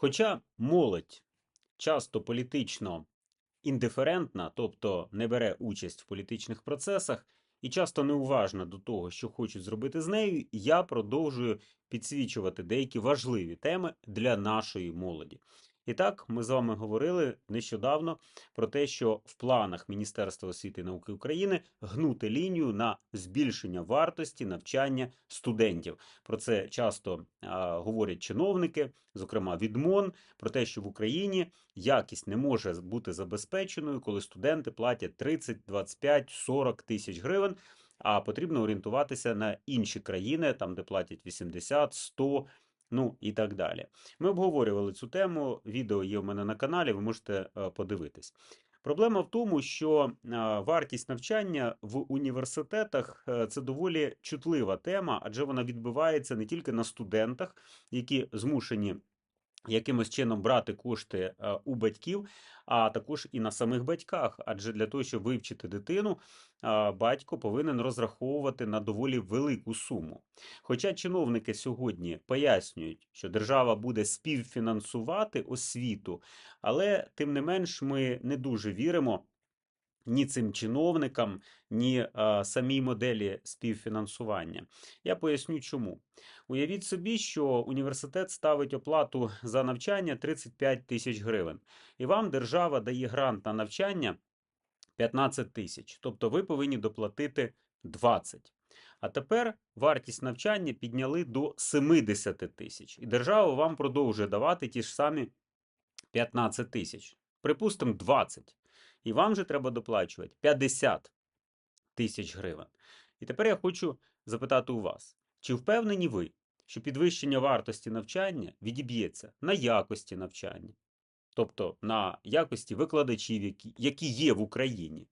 Хоча молодь часто політично індиферентна, тобто не бере участь в політичних процесах і часто неуважна до того, що хочуть зробити з нею, я продовжую підсвічувати деякі важливі теми для нашої молоді. І так, ми з вами говорили нещодавно про те, що в планах Міністерства освіти і науки України гнути лінію на збільшення вартості навчання студентів. Про це часто а, говорять чиновники, зокрема від МОН, про те, що в Україні якість не може бути забезпеченою, коли студенти платять 30, 25, 40 тисяч гривень. А потрібно орієнтуватися на інші країни, там де платять 80, 100, ну і так далі. Ми обговорювали цю тему. Відео є в мене на каналі, ви можете е, подивитись. Проблема в тому, що е, вартість навчання в університетах е, це доволі чутлива тема, адже вона відбивається не тільки на студентах, які змушені якимось чином брати кошти е, у батьків, а також і на самих батьках. Адже для того, щоб вивчити дитину, батько повинен розраховувати на доволі велику суму. Хоча чиновники сьогодні пояснюють, що держава буде співфінансувати освіту, але тим не менш ми не дуже віримо. Ні цим чиновникам, ні а, самій моделі співфінансування. Я поясню чому. Уявіть собі, що університет ставить оплату за навчання 35 тисяч гривень, і вам держава дає грант на навчання 15 тисяч, тобто ви повинні доплатити 20. А тепер вартість навчання підняли до 70 тисяч, і держава вам продовжує давати ті ж самі 15 тисяч, припустимо, 20. І вам же треба доплачувати 50 тисяч гривень. І тепер я хочу запитати у вас, чи впевнені ви, що підвищення вартості навчання відіб'ється на якості навчання, тобто на якості викладачів, які, є в Україні,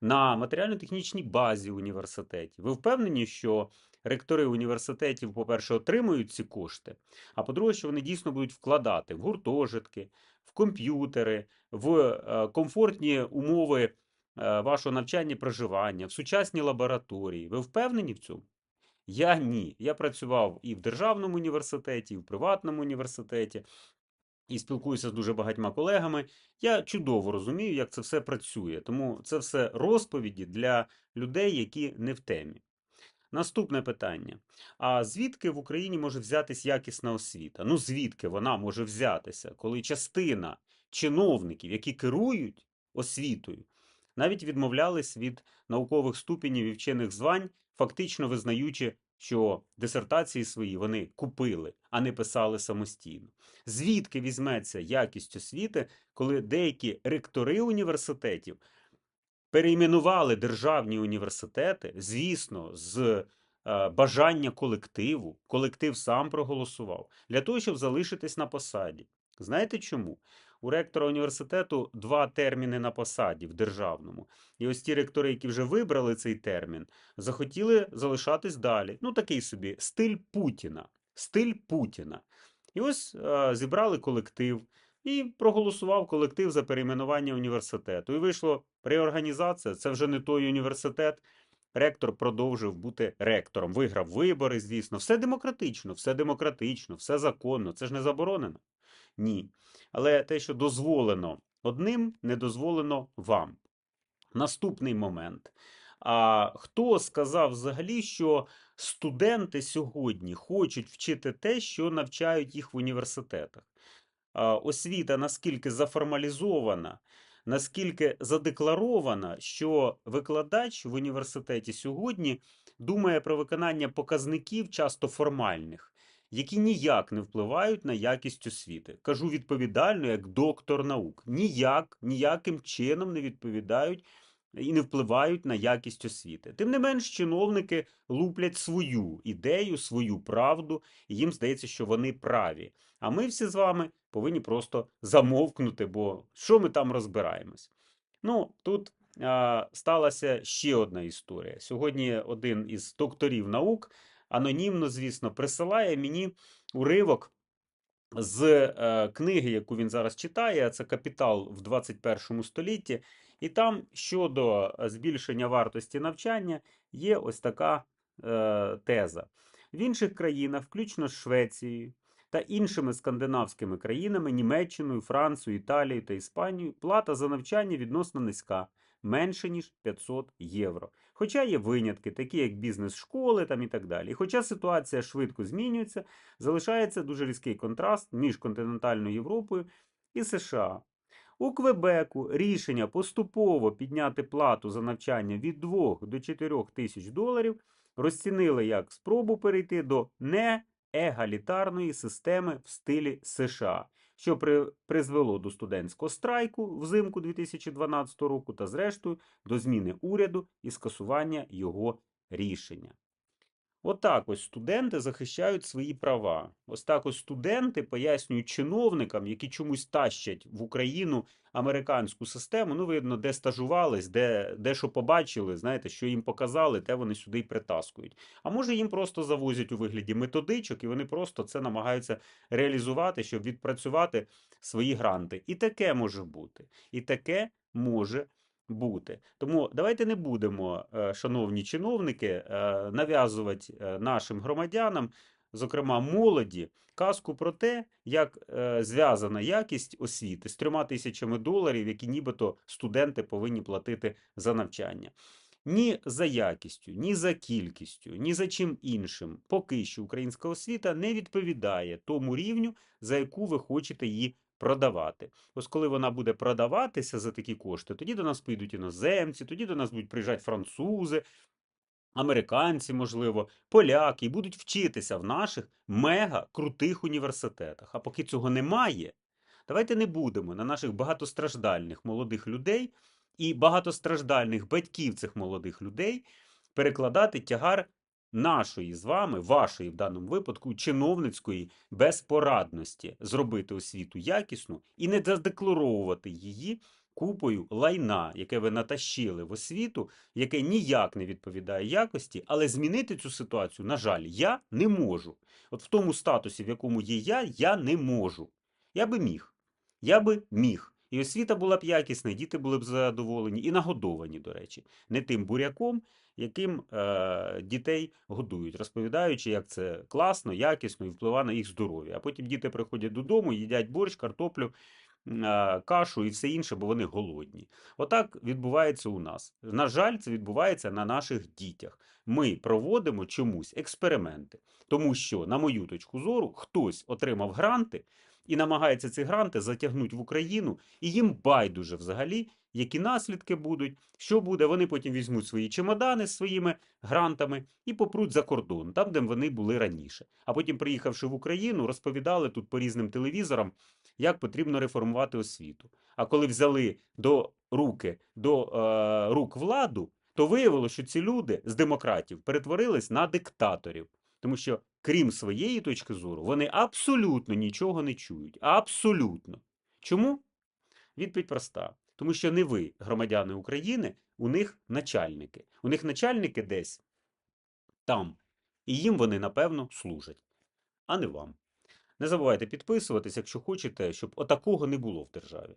на матеріально-технічній базі університетів? Ви впевнені, що ректори університетів, по-перше, отримують ці кошти, а по-друге, що вони дійсно будуть вкладати в гуртожитки, в комп'ютери, в е, комфортні умови е, вашого навчання проживання, в сучасні лабораторії. Ви впевнені в цьому? Я ні. Я працював і в державному університеті, і в приватному університеті, і спілкуюся з дуже багатьма колегами. Я чудово розумію, як це все працює. Тому це все розповіді для людей, які не в темі. Наступне питання: а звідки в Україні може взятись якісна освіта? Ну звідки вона може взятися, коли частина чиновників, які керують освітою, навіть відмовлялись від наукових ступенів і вчених звань, фактично визнаючи, що дисертації свої вони купили, а не писали самостійно. Звідки візьметься якість освіти, коли деякі ректори університетів перейменували державні університети, звісно, з е, бажання колективу, колектив сам проголосував, для того, щоб залишитись на посаді. Знаєте чому? У ректора університету два терміни на посаді в державному. І ось ті ректори, які вже вибрали цей термін, захотіли залишатись далі. Ну, такий собі стиль Путіна. Стиль Путіна. І ось е, зібрали колектив і проголосував колектив за перейменування університету. І вийшло реорганізація. Це вже не той університет. Ректор продовжив бути ректором. Виграв вибори, звісно. Все демократично, все демократично, все законно. Це ж не заборонено. Ні. Але те, що дозволено одним, не дозволено вам. Наступний момент. А хто сказав взагалі, що студенти сьогодні хочуть вчити те, що навчають їх в університетах? Освіта наскільки заформалізована, наскільки задекларована, що викладач в університеті сьогодні думає про виконання показників часто формальних які ніяк не впливають на якість освіти. Кажу відповідально, як доктор наук. Ніяк, ніяким чином не відповідають і не впливають на якість освіти. Тим не менш, чиновники луплять свою ідею, свою правду, і їм здається, що вони праві. А ми всі з вами повинні просто замовкнути, бо що ми там розбираємось? Ну, тут а, сталася ще одна історія. Сьогодні один із докторів наук анонімно, звісно, присилає мені уривок з е, книги, яку він зараз читає. Це Капітал в 21 столітті. І там щодо збільшення вартості навчання є ось така е, теза. В інших країнах, включно з Швецією, та іншими скандинавськими країнами, Німеччиною, Францією, Італією та Іспанією, плата за навчання відносно низька, менше ніж 500 євро. Хоча є винятки, такі як бізнес-школи там і так далі. І хоча ситуація швидко змінюється, залишається дуже різкий контраст між континентальною Європою і США. У Квебеку рішення поступово підняти плату за навчання від 2 до 4 тисяч доларів розцінили як спробу перейти до неегалітарної системи в стилі США, що при, призвело до студентського страйку взимку 2012 року та, зрештою, до зміни уряду і скасування його рішення. Отак ось студенти захищають свої права. Ось так ось студенти пояснюють чиновникам, які чомусь тащать в Україну американську систему. Ну, видно, де стажувались, де, де що побачили, знаєте, що їм показали, те вони сюди й притаскують. А може їм просто завозять у вигляді методичок, і вони просто це намагаються реалізувати, щоб відпрацювати свої гранти. І таке може бути. І таке може бути. Тому давайте не будемо, е, шановні чиновники, е, нав'язувати е, нашим громадянам, зокрема молоді, казку про те, як зв'язана якість освіти з трьома тисячами доларів, які нібито студенти повинні платити за навчання. Ні за якістю, ні за кількістю, ні за чим іншим. Поки що українська освіта не відповідає тому рівню, за яку ви хочете її продавати. Ось коли вона буде продаватися за такі кошти, тоді до нас прийдуть іноземці, тоді до нас будуть приїжджати французи, американці, можливо, поляки, і будуть вчитися в наших мега крутих університетах. А поки цього немає, давайте не будемо на наших багатостраждальних молодих людей і багатостраждальних батьків цих молодих людей перекладати тягар нашої з вами, вашої в даному випадку, чиновницької безпорадності зробити освіту якісну і не задекларовувати її купою лайна, яке ви натащили в освіту, яке ніяк не відповідає якості, але змінити цю ситуацію, на жаль, я не можу. От в тому статусі, в якому є я, я не можу. Я би міг. Я би міг. І освіта була б якісна, і діти були б задоволені і нагодовані, до речі, не тим буряком, яким е, дітей годують, розповідаючи, як це класно, якісно і впливає на їх здоров'я. А потім діти приходять додому, їдять борщ, картоплю, е, кашу і все інше, бо вони голодні. Отак відбувається у нас. На жаль, це відбувається на наших дітях. Ми проводимо чомусь експерименти, тому що, на мою точку зору, хтось отримав гранти і намагається ці гранти затягнути в Україну, і їм байдуже взагалі, які наслідки будуть, що буде. Вони потім візьмуть свої чемодани з своїми грантами і попруть за кордон, там, де вони були раніше. А потім, приїхавши в Україну, розповідали тут по різним телевізорам, як потрібно реформувати освіту. А коли взяли до руки до е, рук владу, то виявилося, що ці люди з демократів перетворились на диктаторів. Тому що, крім своєї точки зору, вони абсолютно нічого не чують. Абсолютно. Чому? Відповідь проста. Тому що не ви, громадяни України, у них начальники. У них начальники десь там. І їм вони, напевно, служать, а не вам. Не забувайте підписуватись, якщо хочете, щоб отакого не було в державі.